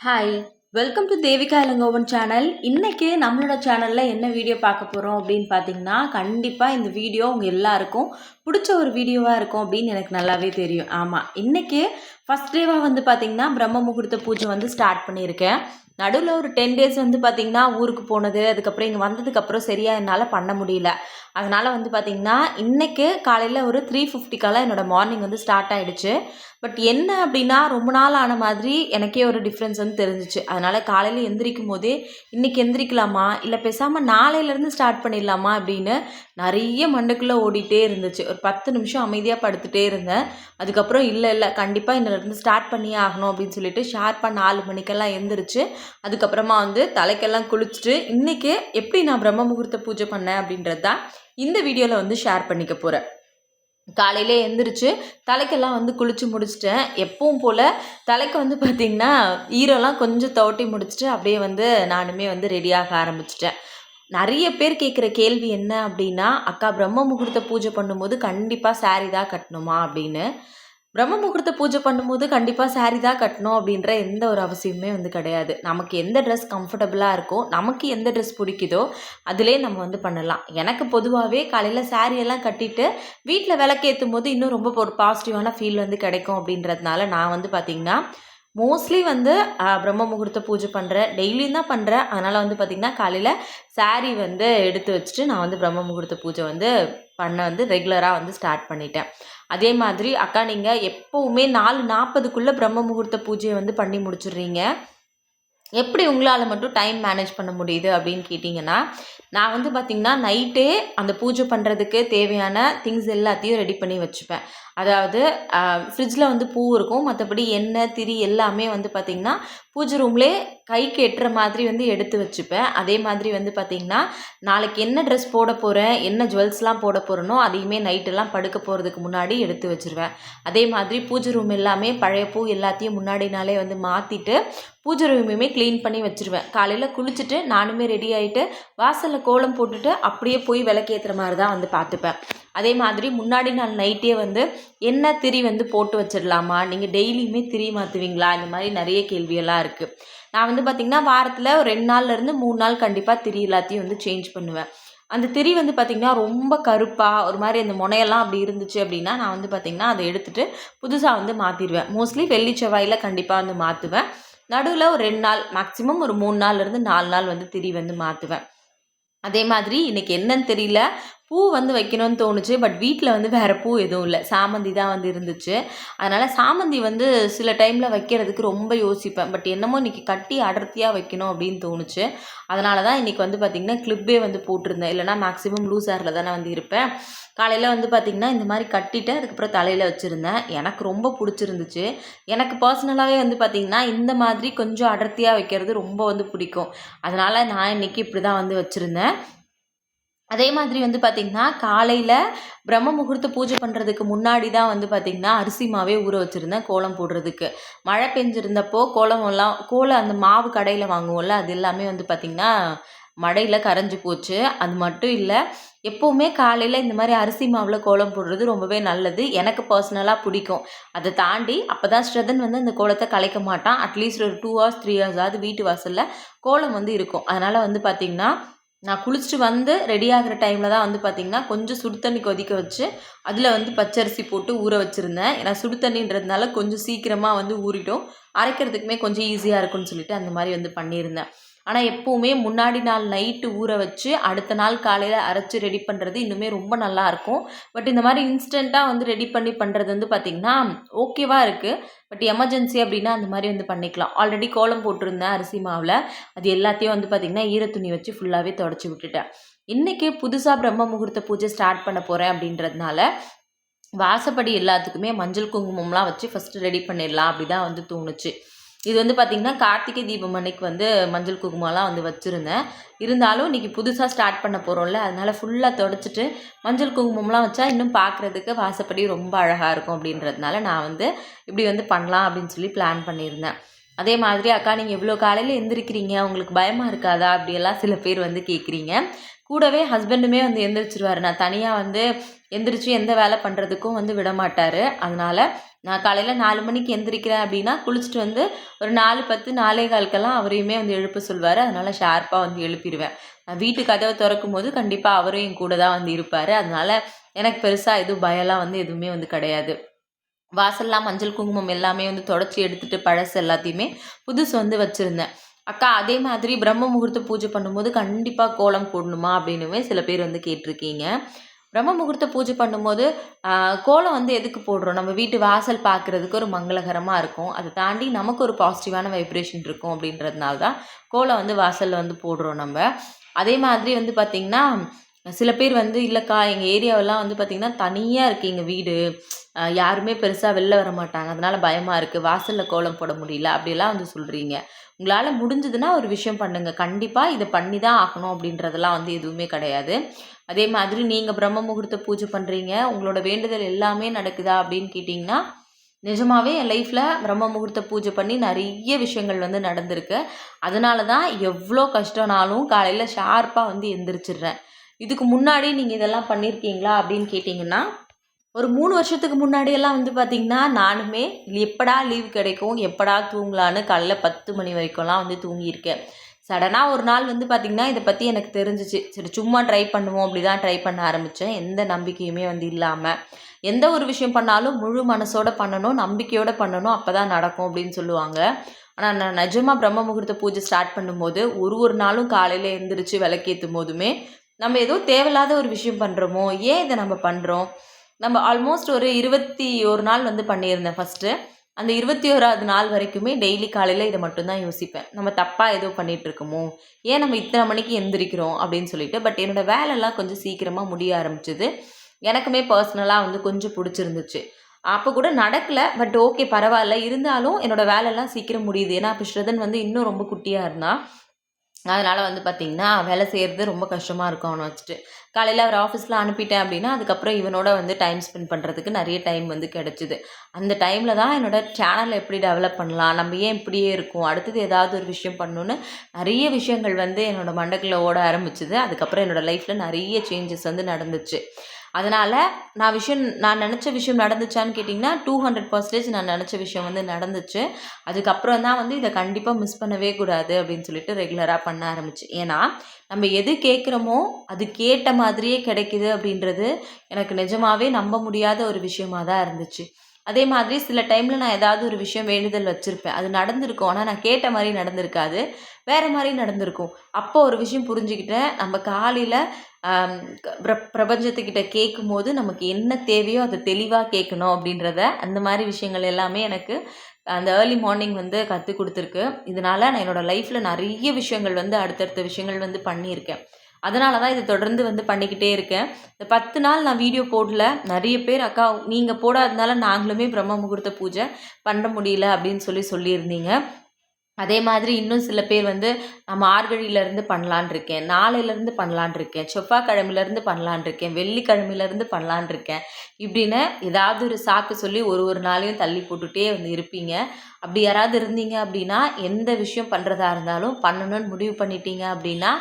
Hi welcome to Devika Ilangovan channel இன்றைக்கி நம்மளோட சேனலில் என்ன வீடியோ பார்க்க போகிறோம் அப்படின்னு பார்த்தீங்கன்னா கண்டிப்பாக இந்த வீடியோ உங்கள் எல்லாருக்கும் பிடிச்ச ஒரு வீடியோவாக இருக்கும் அப்படின்னு எனக்கு நல்லாவே தெரியும். ஆமாம் இன்றைக்கி ஃபஸ்ட் டேவாக வந்து பார்த்திங்கன்னா பிரம்ம முகூர்த்த பூஜை வந்து ஸ்டார்ட் பண்ணியிருக்கேன். நடுவில் ஒரு டென் டேஸ் வந்து பார்த்திங்கன்னா ஊருக்கு போனது அதுக்கப்புறம் இங்கே வந்ததுக்கப்புறம் சரியாக என்னால் பண்ண முடியல. அதனால் வந்து பார்த்திங்கன்னா இன்றைக்கு காலையில் ஒரு த்ரீ ஃபிஃப்டிக்கெல்லாம் என்னோடய மார்னிங் வந்து ஸ்டார்ட் ஆகிடுச்சு பட் என்ன அப்படின்னா ரொம்ப நாள் ஆன மாதிரி எனக்கே ஒரு டிஃப்ரென்ஸ் வந்து தெரிஞ்சிச்சு. அதனால் காலையில் எந்திரிக்கும் போதே இன்றைக்கி எந்திரிக்கலாமா? இல்லை பேசாமல் நாளையிலேருந்து ஸ்டார்ட் பண்ணிடலாமா? அப்படின்னு நிறைய மண்டுக்குள்ளே ஓடிட்டே இருந்துச்சு. ஒரு பத்து நிமிஷம் அமைதியாக படுத்துகிட்டே இருந்தேன். அதுக்கப்புறம் இல்லை இல்லை கண்டிப்பாக இன்னிலேருந்து ஸ்டார்ட் பண்ணியே ஆகணும் அப்படின்னு சொல்லிட்டு ஷார்ப்பாக நாலு மணிக்கெல்லாம் எந்திரிச்சு அதுக்கப்புறமா வந்து தலைக்கெல்லாம் குளிச்சுட்டு இன்றைக்கி எப்படி நான் பிரம்ம முகூர்த்த பூஜை பண்ணேன்? அப்படின்றது தான் இந்த வீடியோவில் வந்து ஷேர் பண்ணிக்க போகிறேன் காலையிலே எழுந்திரிச்சு தலைக்கெல்லாம் வந்து குளித்து முடிச்சிட்டேன். எப்பவும் போல் தலைக்கு வந்து பார்த்திங்கன்னா ஈரம்லாம் கொஞ்சம் தவட்டி முடிச்சுட்டு அப்படியே வந்து நானுமே வந்து ரெடியாக ஆரம்பிச்சிட்டேன். நிறைய பேர் கேட்குற கேள்வி என்ன அப்படின்னா அக்கா பிரம்ம முகூர்த்த பூஜை பண்ணும்போது கண்டிப்பாக சாரீ தான் கட்டணுமா? அப்படின்னு. பிரம்ம முகூர்த்த பூஜை பண்ணும்போது கண்டிப்பாக சாரீ தான் கட்டணும் அப்படின்ற எந்த ஒரு அவசியமே வந்து கிடையாது. நமக்கு எந்த ட்ரெஸ் கம்ஃபர்டபுளாக இருக்கோ நமக்கு எந்த ட்ரெஸ் பிடிக்குதோ அதிலே நம்ம வந்து பண்ணலாம். எனக்கு பொதுவாகவே காலையில் சாரியெல்லாம் கட்டிட்டு வீட்டில் விளக்கேற்றும் போது இன்னும் ரொம்ப ஒரு பாசிட்டிவான ஃபீல் வந்து கிடைக்கும் அப்படின்றதுனால நான் வந்து பார்த்திங்கன்னா மோஸ்ட்லி வந்து பிரம்ம முகூர்த்த பூஜை பண்ணுறேன் டெய்லியும் தான் பண்ணுறேன் அதனால் வந்து பார்த்திங்கன்னா காலையில் சாரீ வந்து எடுத்து வச்சுட்டு நான் வந்து பிரம்ம முகூர்த்த பூஜை வந்து பண்ண வந்து ரெகுலராக வந்து ஸ்டார்ட் பண்ணிட்டேன். அதே மாதிரி அக்கா நீங்கள் எப்போவுமே நாலு நாற்பதுக்குள்ளே பிரம்ம முகூர்த்த பூஜையை வந்து பண்ணி முடிச்சிடுறீங்க. எப்படி உங்களால் மட்டும் டைம் மேனேஜ் பண்ண முடியுது அப்படின்னு கேட்டிங்கன்னா நான் வந்து பார்த்திங்கன்னா நைட்டே அந்த பூஜை பண்ணுறதுக்கு தேவையான திங்ஸ் எல்லாத்தையும் ரெடி பண்ணி வச்சுப்பேன். அதாவது ஃப்ரிட்ஜில் வந்து பூ இருக்கும். மற்றபடி எண்ணெய் திரி எல்லாமே வந்து பார்த்திங்கன்னா பூஜை ரூம்லே கைக்கு எட்டுற மாதிரி வந்து எடுத்து வச்சுப்பேன். அதே மாதிரி வந்து பார்த்திங்கன்னா நாளைக்கு என்ன ட்ரெஸ் போட போகிறேன் என்ன ஜுவல்ஸ்லாம் போட போகிறேனோ அதையுமே நைட்டெல்லாம் படுக்க போகிறதுக்கு முன்னாடி எடுத்து வச்சுருவேன். அதே மாதிரி பூஜை ரூம் எல்லாமே பழைய பூ எல்லாத்தையும் முன்னாடி நாளே வந்து மாற்றிட்டு பூஜை ரூமையுமே க்ளீன் பண்ணி வச்சுருவேன். காலையில் குளிச்சுட்டு நானுமே ரெடி ஆகிட்டு வாசலில் கோலம் போட்டுட்டு அப்படியே போய் விளக்கேற்றுற மாதிரி தான் வந்து பார்த்துப்பேன் அதே மாதிரி முன்னாடி நாள் நைட்டே வந்து என்ன திரி வந்து போட்டு வச்சிடலாமா? நீங்கள் டெய்லியுமே திரி மாற்றுவீங்களா இந்த மாதிரி நிறைய கேள்வியெல்லாம் இருக்குது நான் வந்து பார்த்திங்கன்னா வாரத்தில் ஒரு ரெண்டு நாள்லேருந்து மூணு நாள் கண்டிப்பாக திரி எல்லாத்தையும் வந்து சேஞ்ச் பண்ணுவேன். அந்த திரி வந்து பார்த்திங்கன்னா ரொம்ப கருப்பாக ஒரு மாதிரி அந்த முனையெல்லாம் அப்படி இருந்துச்சு அப்படின்னா நான் வந்து பார்த்திங்கன்னா அதை எடுத்துகிட்டு புதுசாக வந்து மாற்றிடுவேன் மோஸ்ட்லி வெள்ளி செவ்வாயில் கண்டிப்பாக வந்து மாற்றுவேன் நடுவில் ஒரு ரெண்டு நாள் மேக்ஸிமம் ஒரு மூணு நாள்லேருந்து நாலு நாள் வந்து திரி வந்து மாற்றுவேன் அதே மாதிரி இன்றைக்கி என்னன்னு தெரியல. பூ வந்து வைக்கணும்னு தோணுச்சு பட் வீட்டில் வந்து வேறு பூ எதுவும் இல்லை. சாமந்தி தான் வந்து இருந்துச்சு. அதனால் சாமந்தி வந்து சில டைமில் வைக்கிறதுக்கு ரொம்ப யோசிப்பேன். பட் என்னமோ இன்றைக்கி கட்டி அடர்த்தியாக வைக்கணும் அப்படின்னு தோணுச்சு. அதனால தான் இன்றைக்கி வந்து பார்த்திங்கன்னா கிளிப்பே வந்து போட்டிருந்தேன். இல்லைனா மேக்ஸிமம் லூஸ் ஹேரில் தானே வந்து இருப்பேன். காலையில் வந்து பார்த்திங்கன்னா இந்த மாதிரி கட்டிட்டு அதுக்கப்புறம் தலையில் வச்சுருந்தேன். எனக்கு ரொம்ப பிடிச்சிருந்துச்சு. எனக்கு பர்சனலாகவே வந்து பார்த்திங்கன்னா இந்த மாதிரி கொஞ்சம் அடர்த்தியாக வைக்கிறது ரொம்ப வந்து பிடிக்கும். அதனால் நான் இன்றைக்கி இப்படி தான் வந்து வச்சுருந்தேன். அதே மாதிரி வந்து பார்த்திங்கன்னா காலையில் பிரம்ம முகூர்த்த பூஜை பண்ணுறதுக்கு முன்னாடி தான் வந்து பார்த்திங்கன்னா அரிசி மாவே ஊற வச்சுருந்தேன் கோலம் போடுறதுக்கு. மழை பெஞ்சிருந்தப்போ கோலம் எல்லாம் கோலம் அந்த மாவு கடையில் வாங்குவோம்ல அது எல்லாமே வந்து பார்த்திங்கன்னா மழையில் கரைஞ்சி போச்சு. அது மட்டும் இல்லை எப்போவுமே காலையில் இந்த மாதிரி அரிசி மாவில் கோலம் போடுறது ரொம்பவே நல்லது. எனக்கு பர்சனலாக பிடிக்கும். அதை தாண்டி அப்போ தான் ஸ்ரதன் வந்து அந்த கோலத்தை கலைக்க மாட்டான். அட்லீஸ்ட் ஒரு டூ ஹவர்ஸ் த்ரீ ஹவர்ஸாவது வீட்டு வாசலில் கோலம் வந்து இருக்கும். அதனால் வந்து பார்த்திங்கன்னா நான் குளிச்சுட்டு வந்து ரெடி ஆகிற டைமில் தான் வந்து பார்த்திங்கன்னா கொஞ்சம் சுடு தண்ணி கொதிக்க வச்சு அதில் வந்து பச்சரிசி போட்டு ஊற வச்சுருந்தேன். ஏன்னா சுடு தண்ணின்றதுனால கொஞ்சம் சீக்கிரமாக வந்து ஊறிட்டோம் அரைக்கிறதுக்குமே கொஞ்சம் ஈஸியாக இருக்கும்னு சொல்லிட்டு அந்த மாதிரி வந்து பண்ணியிருந்தேன். ஆனால் எப்போவுமே முன்னாடி நாள் நைட்டு ஊற வச்சு அடுத்த நாள் காலையில் அரைச்சி ரெடி பண்ணுறது இன்னுமே ரொம்ப நல்லாயிருக்கும் பட் இந்த மாதிரி இன்ஸ்டண்ட்டாக வந்து ரெடி பண்ணி பண்ணுறது வந்து பார்த்திங்கன்னா ஓகேவாக இருக்குது பட் எமர்ஜென்சி அப்படின்னா அந்த மாதிரி வந்து பண்ணிக்கலாம். ஆல்ரெடி கோலம் போட்டிருந்தேன் அரிசி மாவில். அது எல்லாத்தையும் வந்து பார்த்திங்கன்னா ஈரத்துணி வச்சு ஃபுல்லாகவே தொடச்சி விட்டுட்டேன். இன்றைக்கி புதுசாக பிரம்ம முகூர்த்த பூஜை ஸ்டார்ட் பண்ண போகிறேன் அப்படின்றதுனால வாசப்படி எல்லாத்துக்குமே மஞ்சள் குங்குமம்லாம் வச்சு ஃபஸ்ட்டு ரெடி பண்ணிடலாம். அப்படி தான் வந்து தோணுச்சு. இது வந்து பார்த்திங்கன்னா கார்த்திகை தீபம் அன்னைக்கு வந்து மஞ்சள் குங்குமம்லாம் வந்து வச்சுருந்தேன். இருந்தாலும் இன்றைக்கி புதுசாக ஸ்டார்ட் பண்ண போகிறோம்ல அதனால் ஃபுல்லாக தொடச்சிட்டு மஞ்சள் குங்குமம்லாம் வச்சா இன்னும் பார்க்குறதுக்கு வாசப்படி ரொம்ப அழகாக இருக்கும் அப்படின்றதுனால நான் வந்து இப்படி வந்து பண்ணலாம் அப்படின்னு சொல்லி பிளான் பண்ணியிருந்தேன். அதே மாதிரி அக்கா நீங்கள் இவ்வளோ காலையில் எந்திரிக்கிறீங்க. உங்களுக்கு பயமாக இருக்காதா? அப்படியெல்லாம் சில பேர் வந்து கேட்குறீங்க கூடவே ஹஸ்பண்டுமே வந்து எந்திரிச்சிருவார். நான் தனியாக வந்து எந்திரிச்சு எந்த வேலை பண்ணுறதுக்கும் வந்து விட மாட்டார் அதனால் நான் காலையில் நாலு மணிக்கு எந்திரிக்கிறேன் அப்படின்னா குளிச்சுட்டு வந்து ஒரு நாலு பத்து நாலே காலுக்கெல்லாம் அவரையுமே வந்து எழுப்ப சொல்வார். அதனால் ஷார்ப்பாக வந்து எழுப்பிடுவேன். நான் வீட்டு கதவை திறக்கும் போது கண்டிப்பாக அவரும் என் கூட தான் வந்து இருப்பார். அதனால் எனக்கு பெருசாக எதுவும் பயம்லாம் வந்து எதுவுமே வந்து கிடையாது. வாசல்லாம் மஞ்சள் குங்குமம் எல்லாமே வந்து தொடச்சி எடுத்துகிட்டு பழசு எல்லாத்தையுமே புதுசு வந்து வச்சுருந்தேன். அக்கா அதே மாதிரி பிரம்ம முகூர்த்த பூஜை பண்ணும்போது கண்டிப்பாக கோலம் போடணுமா அப்படின்னுமே சில பேர் வந்து கேட்டிருக்கீங்க. பிரம்ம முகூர்த்த பூஜை பண்ணும்போது கோலம் வந்து எதுக்கு போடுறோம்? நம்ம வீட்டு வாசல் பார்க்குறதுக்கு ஒரு மங்களகரமாக இருக்கும். அதை தாண்டி நமக்கு ஒரு பாசிட்டிவான வைப்ரேஷன் இருக்கும் அப்படின்றதுனால தான் கோலம் வந்து வாசலில் வந்து போடுறோம் நம்ம. அதே மாதிரி வந்து பார்த்திங்கன்னா சில பேர் வந்து இல்லைக்கா எங்கள் ஏரியாவெல்லாம் வந்து பார்த்திங்கன்னா தனியாக இருக்குது எங்கள் வீடு. யாருமே பெருசாக வெளில வர மாட்டாங்க. அதனால் பயமாக இருக்குது வாசலில் கோலம் போட முடியல. அப்படிலாம் வந்து சொல்கிறீங்க உங்களால் முடிஞ்சதுன்னா ஒரு விஷயம் பண்ணுங்கள் கண்டிப்பாக இதை பண்ணி தான் ஆகணும் அப்படின்றதெல்லாம் வந்து எதுவுமே கிடையாது. அதே மாதிரி நீங்கள் பிரம்ம முகூர்த்த பூஜை பண்ணுறீங்க உங்களோட வேண்டுதல் எல்லாமே நடக்குதா அப்படின்னு கேட்டிங்கன்னா நிஜமாகவே என் லைஃப்பில் பிரம்ம முகூர்த்த பூஜை பண்ணி நிறைய விஷயங்கள் வந்து நடந்திருக்கு. அதனால தான் எவ்வளோ கஷ்டம்னாலும் காலையில் ஷார்ப்பாக வந்து எந்திரிச்சிடுறேன். இதுக்கு முன்னாடி நீங்கள் இதெல்லாம் பண்ணியிருக்கீங்களா அப்படின்னு கேட்டிங்கன்னா ஒரு மூணு வருஷத்துக்கு முன்னாடியெல்லாம் வந்து பார்த்திங்கன்னா நானுமே எப்படா லீவ் கிடைக்கும் எப்படா தூங்கலான்னு காலைல பத்து மணி வரைக்கும்லாம் வந்து தூங்கியிருக்கேன். சடனாக ஒரு நாள் வந்து பார்த்திங்கன்னா இதை பற்றி எனக்கு தெரிஞ்சிச்சு. சரி சும்மா ட்ரை பண்ணுவோம் அப்படி தான் ட்ரை பண்ண ஆரம்பித்தேன் எந்த நம்பிக்கையுமே வந்து இல்லாமல் எந்த ஒரு விஷயம் பண்ணாலும் முழு மனசோட பண்ணணும் நம்பிக்கையோடு பண்ணணும் அப்போ தான் நடக்கும் அப்படின்னு சொல்லுவாங்க. ஆனால் நான் நிஜமாக பிரம்ம முகூர்த்த பூஜை ஸ்டார்ட் பண்ணும்போது ஒரு ஒரு நாளும் காலையில் எழுந்திரிச்சு விளக்கேற்றும் போதுமே நம்ம ஏதோ தேவையில்லாத ஒரு விஷயம் பண்ணுறோமோ ஏன் இதை நம்ம பண்ணுறோம் நம்ம ஆல்மோஸ்ட் ஒரு இருபத்தி ஒரு நாள் வந்து பண்ணியிருந்தேன் ஃபஸ்ட்டு அந்த இருபத்தி ஓராவது நாள் வரைக்குமே டெய்லி காலையில் இதை மட்டும்தான் யோசிப்பேன். நம்ம தப்பாக ஏதோ பண்ணிகிட்ருக்கோமோ ஏன் நம்ம இத்தனை மணிக்கு எந்திரிக்கிறோம்? அப்படின்னு சொல்லிட்டு. பட் என்னோடய வேலைலாம் கொஞ்சம் சீக்கிரமாக முடிய ஆரம்பிச்சிது. எனக்குமே பர்சனலாக வந்து கொஞ்சம் பிடிச்சிருந்துச்சு. அப்போ கூட நடக்கலை. பட் ஓகே பரவாயில்ல. இருந்தாலும் என்னோடய வேலைலாம் சீக்கிரம் முடியுது. ஏன்னா இப்போ ஸ்ரதன் வந்து இன்னும் ரொம்ப குட்டியாக இருந்தால் அதனால் வந்து பார்த்திங்கன்னா வேலை செய்கிறது ரொம்ப கஷ்டமாக இருக்கும் அவனை வச்சுட்டு. காலையில் அவர் ஆஃபீஸில் அனுப்பிட்டேன் அப்படின்னா அதுக்கப்புறம் இவனோட வந்து டைம் ஸ்பெண்ட் பண்ணுறதுக்கு நிறைய டைம் வந்து கிடச்சிது. அந்த டைமில் தான் என்னோடய சேனலை எப்படி டெவலப் பண்ணலாம் நம்ம ஏன் இப்படியே இருக்கும் அடுத்தது ஏதாவது ஒரு விஷயம் பண்ணணுன்னு நிறைய விஷயங்கள் வந்து என்னோடய மண்டக்கில் ஓட ஆரம்பிச்சுது. அதுக்கப்புறம் என்னோடய லைஃப்பில் நிறைய சேஞ்சஸ் வந்து நடந்துச்சு. அதனால் நான் விஷயம் நான் நினச்ச விஷயம் நடந்துச்சான்னு கேட்டிங்கன்னா டூ ஹண்ட்ரட் பர்சன்டேஜ் நான் நினச்ச விஷயம் வந்து நடந்துச்சு. அதுக்கப்புறம் தான் வந்து இதை கண்டிப்பாக மிஸ் பண்ணவே கூடாது அப்படின்னு சொல்லிட்டு ரெகுலராக பண்ண ஆரம்பிச்சு. ஏன்னா நம்ம எது கேட்குறோமோ அது கேட்ட மாதிரியே கிடைக்குது அப்படின்றது எனக்கு நிஜமாகவே நம்ப முடியாத ஒரு விஷயமாக தான் இருந்துச்சு. அதே மாதிரி சில டைமில் நான் ஏதாவது ஒரு விஷயம் வேண்டுதல் வச்சுருப்பேன். அது நடந்திருக்கும். ஆனால் நான் கேட்ட மாதிரி நடந்திருக்காது. வேறு மாதிரி நடந்திருக்கும். அப்போ ஒரு விஷயம் புரிஞ்சுக்கிட்டேன். நம்ம காலையில் பிரபஞ்சத்துக்கிட்ட கேட்கும் போது நமக்கு என்ன தேவையோ அதை தெளிவாக கேட்கணும் அப்படின்றத அந்த மாதிரி விஷயங்கள் எல்லாமே எனக்கு அந்த ஏர்லி மார்னிங் வந்து கற்றுக் கொடுத்துருக்கு. இதனால் நான் என்னோடய லைஃப்பில் நிறைய விஷயங்கள் வந்து அடுத்தடுத்த விஷயங்கள் வந்து பண்ணியிருக்கேன். அதனால தான் இதை தொடர்ந்து வந்து பண்ணிக்கிட்டே இருக்கேன். இந்த பத்து நாள் நான் வீடியோ போடல. நிறைய பேர் அக்கா நீங்கள் போடாததுனால நாங்களுமே பிரம்ம முகூர்த்த பூஜை பண்ண முடியல அப்படின்னு சொல்லி சொல்லியிருந்தீங்க. அதே மாதிரி இன்னும் சில பேர் வந்து நான் மார்கழியிலேருந்து பண்ணலான் இருக்கேன் நாளையிலேருந்து பண்ணலான் இருக்கேன் செவ்வாய்க்கிழமையிலேருந்து பண்ணலான் இருக்கேன் வெள்ளிக்கிழமையிலேருந்து பண்ணலான் இருக்கேன் இப்படின்னு ஏதாவது ஒரு சாக்கு சொல்லி ஒரு ஒரு நாளையும் தள்ளி போட்டுகிட்டே வந்து இருப்பீங்க. அப்படி யாராவது இருந்தீங்க அப்படின்னா எந்த விஷயம் பண்ணுறதா இருந்தாலும் பண்ணணும்னு முடிவு பண்ணிட்டீங்க அப்படின்னா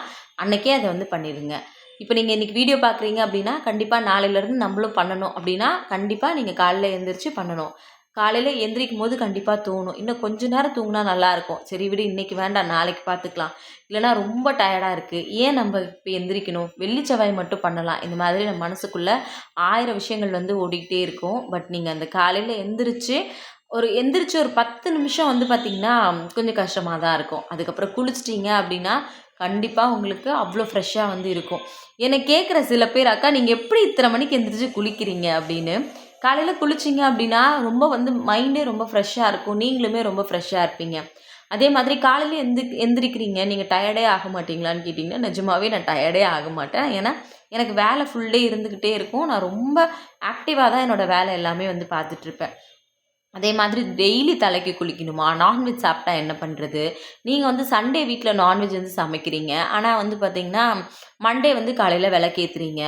அன்றைக்கே அதை வந்து பண்ணிடுங்க. இப்போ நீங்கள் இன்றைக்கி வீடியோ பார்க்குறீங்க அப்படின்னா கண்டிப்பாக நாளையிலேருந்து நம்மளும் பண்ணணும் அப்படின்னா கண்டிப்பாக நீங்கள் காலையில் எழுந்திரிச்சு பண்ணணும். காலையில் எந்திரிக்கும் போது கண்டிப்பாக தூணும் இன்னும் கொஞ்ச நேரம் தூங்கினா நல்லாயிருக்கும் சரி விடு இன்றைக்கி வேண்டாம் நாளைக்கு பார்த்துக்கலாம் இல்லைனா ரொம்ப டயர்டாக இருக்குது ஏன் நம்ம இப்போ எந்திரிக்கணும்? வெள்ளி செவ்வாய் மட்டும் பண்ணலாம். இந்த மாதிரி நம்ம மனசுக்குள்ளே ஆயிரம் விஷயங்கள் வந்து ஓடிக்கிட்டே இருக்கும். பட் நீங்கள் அந்த காலையில் எந்திரிச்சு ஒரு எந்திரிச்சு ஒரு பத்து நிமிஷம் வந்து பார்த்திங்கன்னா கொஞ்சம் கஷ்டமாக தான் இருக்கும். அதுக்கப்புறம் குளிச்சிட்டிங்க அப்படின்னா கண்டிப்பாக உங்களுக்கு அவ்வளோ ஃப்ரெஷ்ஷாக வந்து இருக்கும். என்னை கேட்குற சில பேர் அக்கா நீங்கள் எப்படி இத்தனை மணிக்கு எந்திரிச்சு குளிக்கிறீங்க? அப்படின்னு காலையில் குளிச்சிங்க அப்படின்னா ரொம்ப வந்து மைண்டே ரொம்ப ஃப்ரெஷ்ஷாக இருக்கும். நீங்களுமே ரொம்ப ஃப்ரெஷ்ஷாக இருப்பீங்க. அதே மாதிரி காலையில் எந்திரி எந்திரிக்கிறீங்க. நீங்கள் டயர்டே ஆக மாட்டீங்களான்னு கேட்டிங்கன்னா நிஜமாகவே நான் டயர்டே ஆக மாட்டேன். ஏன்னா எனக்கு வேலை ஃபுல் இருந்துக்கிட்டே இருக்கும். நான் ரொம்ப ஆக்டிவாக தான் என்னோடய வேலை எல்லாமே வந்து பார்த்துட்ருப்பேன். அதே மாதிரி டெய்லி தலைக்கு குளிக்கணுமா? நான்வெஜ் சாப்பிட்டா என்ன பண்ணுறது நீங்கள் வந்து சண்டே வீட்டில் நான்வெஜ் வந்து சமைக்கிறீங்க. ஆனால் வந்து பார்த்திங்கன்னா மண்டே வந்து காலையில் விளக்கேற்றுறீங்க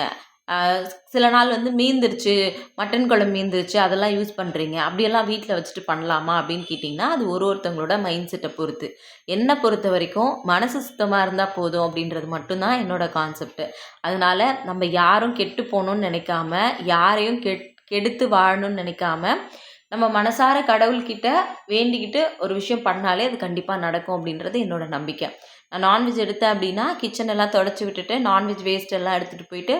சில நாள் வந்து மீந்துருச்சு மட்டன் குழம்பு மீந்துருச்சு அதெல்லாம் யூஸ் பண்ணுறீங்க அப்படியெல்லாம் வீட்டில் வச்சுட்டு பண்ணலாமா அப்படின்னு கேட்டிங்கன்னா அது ஒரு ஒருத்தவங்களோட மைண்ட் செட்டை பொறுத்து. என்னை பொறுத்த வரைக்கும் மனசு சுத்தமாக இருந்தால் போதும் அப்படின்றது மட்டும்தான் என்னோட கான்செப்ட் அதனால் நம்ம யாரும் கெட்டு போகணும்னு நினைக்காம யாரையும் கெட் கெடுத்து வாழணும்னு நினைக்காம நம்ம மனசார கடவுள்கிட்ட வேண்டிக்கிட்டு ஒரு விஷயம் பண்ணாலே அது கண்டிப்பாக நடக்கும் அப்படின்றது என்னோட நம்பிக்கை. நான் நான்வெஜ் எடுத்தேன் அப்படின்னா கிச்சன் எல்லாம் தொடச்சி விட்டுட்டு நான்வெஜ் வேஸ்ட் எல்லாம் எடுத்துகிட்டு போயிட்டு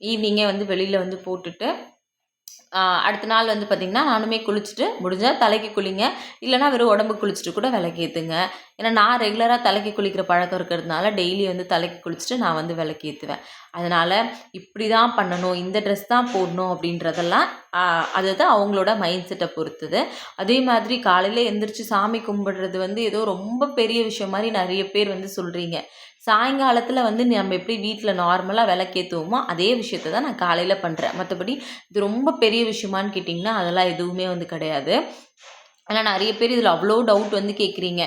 ஈவினிங்கே வந்து வெளியில் வந்து போட்டுட்டு அடுத்த நாள் வந்து பார்த்திங்கன்னா நானுமே குளிச்சுட்டு முடிஞ்சால் தலைக்கு குளிங்க. இல்லைனா வெறும் உடம்பு குளிச்சுட்டு கூட விளக்கேற்றுங்க ஏன்னா நான் ரெகுலராக தலைக்கு குளிக்கிற பழக்கம் இருக்கிறதுனால டெய்லி வந்து தலைக்கு குளிச்சுட்டு நான் வந்து விளக்கேற்றுவேன் அதனால் இப்படி தான் பண்ணணும். இந்த ட்ரெஸ் தான் போடணும் அப்படின்றதெல்லாம் அதாவது அதுதான் அவங்களோட மைண்ட் செட்டை பொறுத்தது. அதே மாதிரி காலையில் எந்திரிச்சு சாமி கும்பிடுறது வந்து ஏதோ ரொம்ப பெரிய விஷயம் மாதிரி நிறைய பேர் வந்து சொல்கிறீங்க சாயங்காலத்தில் வந்து நம்ம எப்படி வீட்டில் நார்மலாக விளக்கேற்றுவோமோ அதே விஷயத்த தான் நான் காலையில் பண்ணுறேன் மற்றபடி இது ரொம்ப பெரிய விஷயமான்னு கேட்டிங்கன்னா அதெல்லாம் எதுவுமே வந்து கிடையாது. ஆனால் நிறைய பேர் இதில் அவ்வளோ டவுட் வந்து கேட்குறீங்க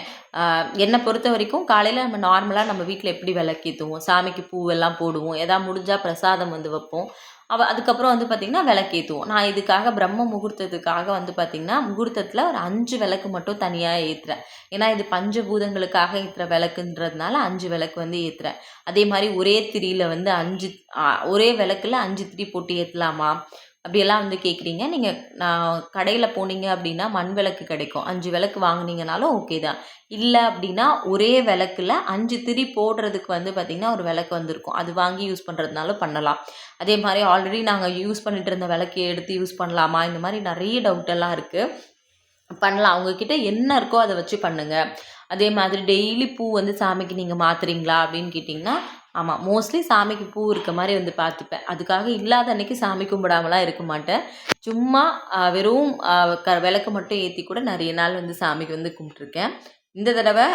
என்னை பொறுத்த வரைக்கும் காலையில் நம்ம நார்மலாக நம்ம வீட்டில் எப்படி விளக்கேற்றுவோம் சாமிக்கு பூவெல்லாம் போடுவோம். எதாவது முடிஞ்சால் பிரசாதம் வந்து வைப்போம். அவ அதுக்கப்புறம் வந்து பார்த்திங்கன்னா விளக்கேற்றுவோம் நான் இதுக்காக பிரம்ம முகூர்த்தத்துக்காக வந்து பார்த்திங்கன்னா முகூர்த்தத்தில் ஒரு அஞ்சு விளக்கு மட்டும் தனியாக ஏற்றுறேன் ஏன்னா இது பஞ்சபூதங்களுக்காக ஏற்றுற விளக்குன்றதுனால அஞ்சு விளக்கு வந்து ஏற்றுறேன் அதே மாதிரி ஒரே திரியில் வந்து அஞ்சு ஒரே விளக்குல அஞ்சு திரி போட்டு ஏற்றலாமா அப்படியெல்லாம் வந்து கேட்குறீங்க. நீங்கள் நான் கடையில் போனீங்க அப்படின்னா மண் விளக்கு கிடைக்கும். அஞ்சு விளக்கு வாங்கினீங்கனாலும் ஓகே தான். இல்லை அப்படின்னா ஒரே விளக்குல அஞ்சு திரி போடுறதுக்கு வந்து பார்த்திங்கன்னா ஒரு விளக்கு வந்திருக்கும். அது வாங்கி யூஸ் பண்ணுறதுனாலும் பண்ணலாம். அதே மாதிரி ஆல்ரெடி நாங்கள் யூஸ் பண்ணிட்டு இருந்த விளக்கு எடுத்து யூஸ் பண்ணலாமா? இந்த மாதிரி நிறைய டவுட்டெல்லாம் இருக்குது பண்ணலாம். அவங்கக்கிட்ட என்ன இருக்கோ அதை வச்சு பண்ணுங்கள் அதே மாதிரி டெய்லி பூ வந்து சாமிக்கு நீங்கள் மாற்றுறீங்களா அப்படின்னு கேட்டிங்கன்னா ஆமாம் மோஸ்ட்லி சாமிக்கு பூ இருக்க மாதிரி வந்து பார்த்துப்பேன். அதுக்காக இல்லாத அன்னைக்கு சாமி கும்பிடாமலாம் இருக்க மாட்டேன். சும்மா வெறும் க விளக்கு மட்டும் ஏற்றி கூட நிறைய நாள் வந்து சாமிக்கு வந்து கும்பிட்ருக்கேன் இந்த தடவை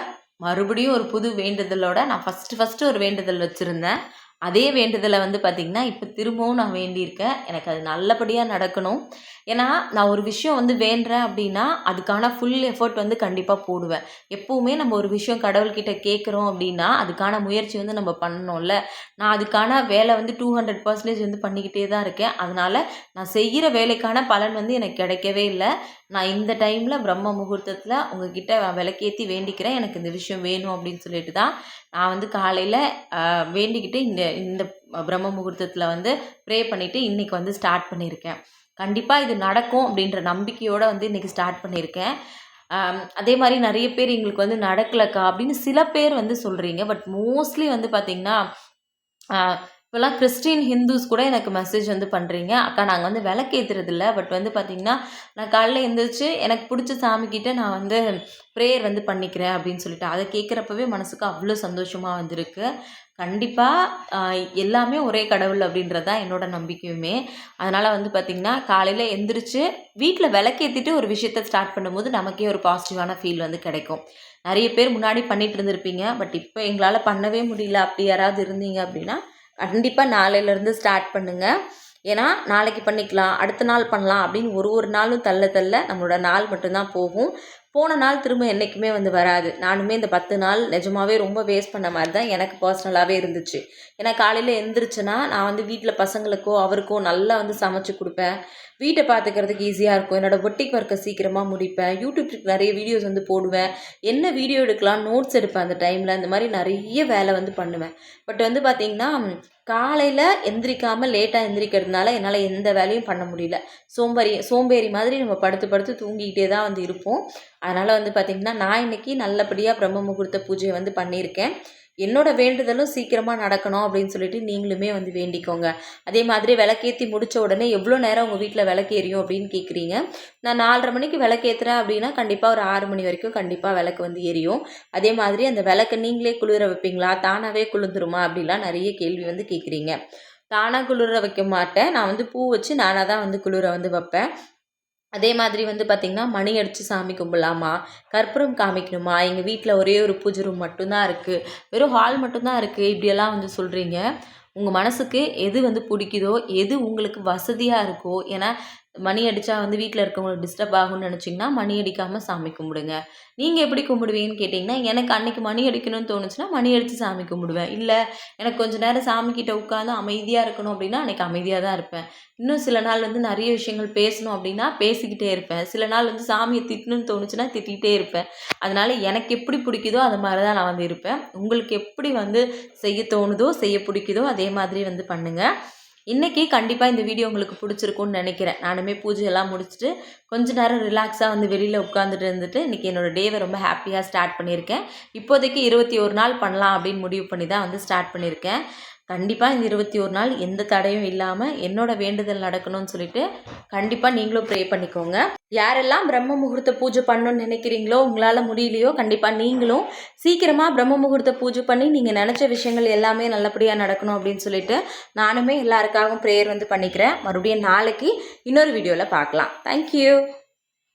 மறுபடியும் ஒரு புது வேண்டுதலோட நான் ஃபஸ்ட்டு ஃபஸ்ட்டு ஒரு வேண்டுதல் வச்சுருந்தேன். அதே வேண்டுதலை வந்து பார்த்திங்கன்னா இப்போ திரும்பவும் நான் வேண்டியிருக்கேன். எனக்கு அது நல்லபடியாக நடக்கணும். ஏன்னா நான் ஒரு விஷயம் வந்து வேண்டுறேன் அப்படின்னா அதுக்கான ஃபுல் எஃபர்ட் வந்து கண்டிப்பாக போடுவேன். எப்போவுமே நம்ம ஒரு விஷயம் கடவுள்கிட்ட கேட்குறோம் அப்படின்னா அதுக்கான முயற்சி வந்து நம்ம பண்ணணும்ல. நான் அதுக்கான வேலை வந்து டூ ஹண்ட்ரட் பர்சன்டேஜ் வந்து பண்ணிக்கிட்டே தான் இருக்கேன். அதனால் நான் செய்கிற வேலைக்கான பலன் வந்து எனக்கு கிடைக்கவே இல்லை. நான் இந்த டைமில் பிரம்ம முகூர்த்தத்தில் உங்ககிட்ட விளக்கேற்றி வேண்டிக்கிறேன். எனக்கு இந்த விஷயம் வேணும் அப்படின்னு சொல்லிட்டு தான் நான் வந்து காலையில் வேண்டிக்கிட்டு இந்த இந்த பிரம்ம முகூர்த்தத்தில் வந்து ப்ரே பண்ணிவிட்டு இன்றைக்கி வந்து ஸ்டார்ட் பண்ணியிருக்கேன். கண்டிப்பாக இது நடக்கும் அப்படின்ற நம்பிக்கையோடு வந்து இன்றைக்கி ஸ்டார்ட் பண்ணியிருக்கேன். அதே மாதிரி நிறைய பேர் எங்களுக்கு வந்து நடக்கலக்கா அப்படின்னு சில பேர் வந்து சொல்கிறீங்க பட் மோஸ்ட்லி வந்து பார்த்திங்கன்னா இப்போல்லாம் கிறிஸ்டின் ஹிந்துஸ் கூட எனக்கு மெசேஜ் வந்து பண்ணுறீங்க அக்கா நாங்கள் வந்து விளக்கேற்றுறது இல்லை பட் வந்து பார்த்திங்கன்னா நான் காலையில் எழுந்திரிச்சு எனக்கு பிடிச்ச சாமிக்கிட்ட நான் வந்து ப்ரேயர் வந்து பண்ணிக்கிறேன் அப்படின்னு சொல்லிட்டு அதை கேட்குறப்பவே மனசுக்கு அவ்வளோ சந்தோஷமாக வந்திருக்கு. கண்டிப்பாக எல்லாமே ஒரே கடவுள் அப்படின்றது தான் என்னோட நம்பிக்கையுமே. அதனால் வந்து பார்த்திங்கன்னா காலையில் எந்திரிச்சு வீட்டில் விளக்கேற்றிட்டு ஒரு விஷயத்த ஸ்டார்ட் பண்ணும்போது நமக்கே ஒரு பாசிட்டிவான ஃபீல் வந்து கிடைக்கும். நிறைய பேர் முன்னாடி பண்ணிகிட்டு இருந்திருப்பீங்க. பட் இப்போ எங்களால் பண்ணவே முடியல. அப்படி யாராவது இருந்தீங்க அப்படின்னா கண்டிப்பாக நாளையிலேருந்து ஸ்டார்ட் பண்ணுங்கள் ஏன்னா நாளைக்கு பண்ணிக்கலாம் அடுத்த நாள் பண்ணலாம் அப்படின்னு ஒரு ஒரு நாளும் தள்ள தள்ள நம்மளோட நாள் மட்டும்தான் போகும். போன நாள் திரும்ப என்றைக்குமே வந்து வராது. நானுமே இந்த பத்து நாள் நிஜமாவே ரொம்ப வேஸ்ட் பண்ண மாதிரி தான் எனக்கு பர்சனலாகவே இருந்துச்சு. ஏன்னா காலையில் எழுந்திரிச்சுன்னா நான் வந்து வீட்டில் பசங்களுக்கோ அவருக்கோ நல்லா வந்து சமைச்சு கொடுப்பேன். வீட்டை பார்த்துக்கிறதுக்கு ஈஸியாக இருக்கும். என்னோடய ஒட்டிக் ஒர்க்கை சீக்கிரமாக முடிப்பேன். யூடியூப் நிறைய வீடியோஸ் வந்து போடுவேன். என்ன வீடியோ எடுக்கலாம்? நோட்ஸ் எடுப்பேன் அந்த டைமில் இந்த மாதிரி நிறைய வேலை வந்து பண்ணுவேன். பட் வந்து பார்த்திங்கன்னா காலையில் எந்திரிக்காமல் லேட்டாக எந்திரிக்கிறதுனால என்னால் எந்த வேலையும் பண்ண முடியல. சோம்பேறி சோம்பேறி மாதிரி நம்ம படுத்து படுத்து தூங்கிக்கிட்டே தான் வந்து இருப்போம். அதனால் வந்து பார்த்திங்கன்னா நான் இன்றைக்கி நல்லபடியாக பிரம்ம முகூர்த்த பூஜையை வந்து பண்ணியிருக்கேன். என்னோட வேண்டுதலும் சீக்கிரமாக நடக்கணும் அப்படின்னு சொல்லிட்டு நீங்களுமே வந்து வேண்டிக்கோங்க. அதே மாதிரி விளக்கேற்றி முடிச்ச உடனே எவ்வளோ நேரம் உங்கள் வீட்டில் விளக்கு அப்படின்னு கேட்குறீங்க நான் நாலரை மணிக்கு விளக்கேற்றுறேன் அப்படின்னா கண்டிப்பாக ஒரு ஆறு மணி வரைக்கும் கண்டிப்பாக விளக்கு வந்து எரியும். அதே மாதிரி அந்த விளக்கை நீங்களே குளிர வைப்பீங்களா? தானாகவே குளிர்ந்துருமா? அப்படிலாம் நிறைய கேள்வி வந்து கேட்குறீங்க தானாக குளிர வைக்க மாட்டேன். நான் வந்து பூ வச்சு நானாக தான் வந்து குளிர வந்து வைப்பேன். அதே மாதிரி வந்து பார்த்திங்கன்னா மணி அடித்து சாமி கும்பிடலாமா கற்பூரம் காமிக்கணுமா? எங்கள் வீட்டில் ஒரே ஒரு பூஜை ரூம் மட்டும்தான் இருக்குது வெறும் ஹால் மட்டும்தான் இருக்குது இப்படியெல்லாம் வந்து சொல்கிறீங்க உங்கள் மனசுக்கு எது வந்து பிடிக்குதோ எது உங்களுக்கு வசதியாக இருக்கோ ஏன்னா மணி அடித்தா வந்து வீட்டில் இருக்கவங்களுக்கு டிஸ்டர்ப் ஆகும்னு நினச்சிங்கன்னா மணி அடிக்காமல் சாமி கும்பிடுங்க. நீங்கள் எப்படி கும்பிடுவீங்கன்னு கேட்டிங்கன்னா எனக்கு அன்றைக்கி மணி அடிக்கணும்னு தோணுச்சுன்னா மணி அடித்து சாமி கும்பிடுவேன். இல்லை எனக்கு கொஞ்ச நேரம் சாமிக்கிட்ட உட்காந்து அமைதியாக இருக்கணும் அப்படின்னா அன்றைக்கி அமைதியாக தான் இருப்பேன். இன்னும் சில நாள் வந்து நிறைய விஷயங்கள் பேசணும் அப்படின்னா பேசிக்கிட்டே இருப்பேன். சில நாள் வந்து சாமியை திட்டணும்னு தோணுச்சுன்னா திட்டிகிட்டே இருப்பேன். அதனால் எனக்கு எப்படி பிடிக்குதோ அது மாதிரி தான் நான் வந்து இருப்பேன். உங்களுக்கு எப்படி வந்து செய்ய தோணுதோ செய்ய பிடிக்குதோ அதே மாதிரி வந்து பண்ணுங்கள் இன்றைக்கி கண்டிப்பாக இந்த வீடியோ உங்களுக்கு பிடிச்சிருக்கும்னு நினைக்கிறேன். நானுமே பூஜையெல்லாம் முடிச்சுட்டு கொஞ்ச நேரம் ரிலாக்ஸாக வந்து வெளியில் உட்காந்துட்டு இருந்துட்டு இன்றைக்கி என்னோடய டேவை ரொம்ப ஹாப்பியாக ஸ்டார்ட் பண்ணியிருக்கேன். இப்போதைக்கு இருபத்தி ஒரு நாள் பண்ணலாம் அப்படின்னு முடிவு பண்ணி தான் வந்து ஸ்டார்ட் பண்ணியிருக்கேன். கண்டிப்பாக இந்த இருபத்தி ஒரு நாள் எந்த தடையும் இல்லாமல் என்னோட வேண்டுதல் நடக்கணும்னு சொல்லிட்டு கண்டிப்பாக நீங்களும் ப்ரே பண்ணிக்கோங்க. யாரெல்லாம் பிரம்ம முகூர்த்த பூஜை பண்ணணும்னு நினைக்கிறீங்களோ உங்களால் முடியலையோ கண்டிப்பாக நீங்களும் சீக்கிரமாக பிரம்ம முகூர்த்த பூஜை பண்ணி நீங்கள் நினச்ச விஷயங்கள் எல்லாமே நல்லபடியாக நடக்கணும் அப்படின்னு சொல்லிட்டு நானுமே எல்லாருக்காகவும் ப்ரேயர் வந்து பண்ணிக்கிறேன். மறுபடியும் நாளைக்கு இன்னொரு வீடியோவில் பார்க்கலாம். தேங்க்யூ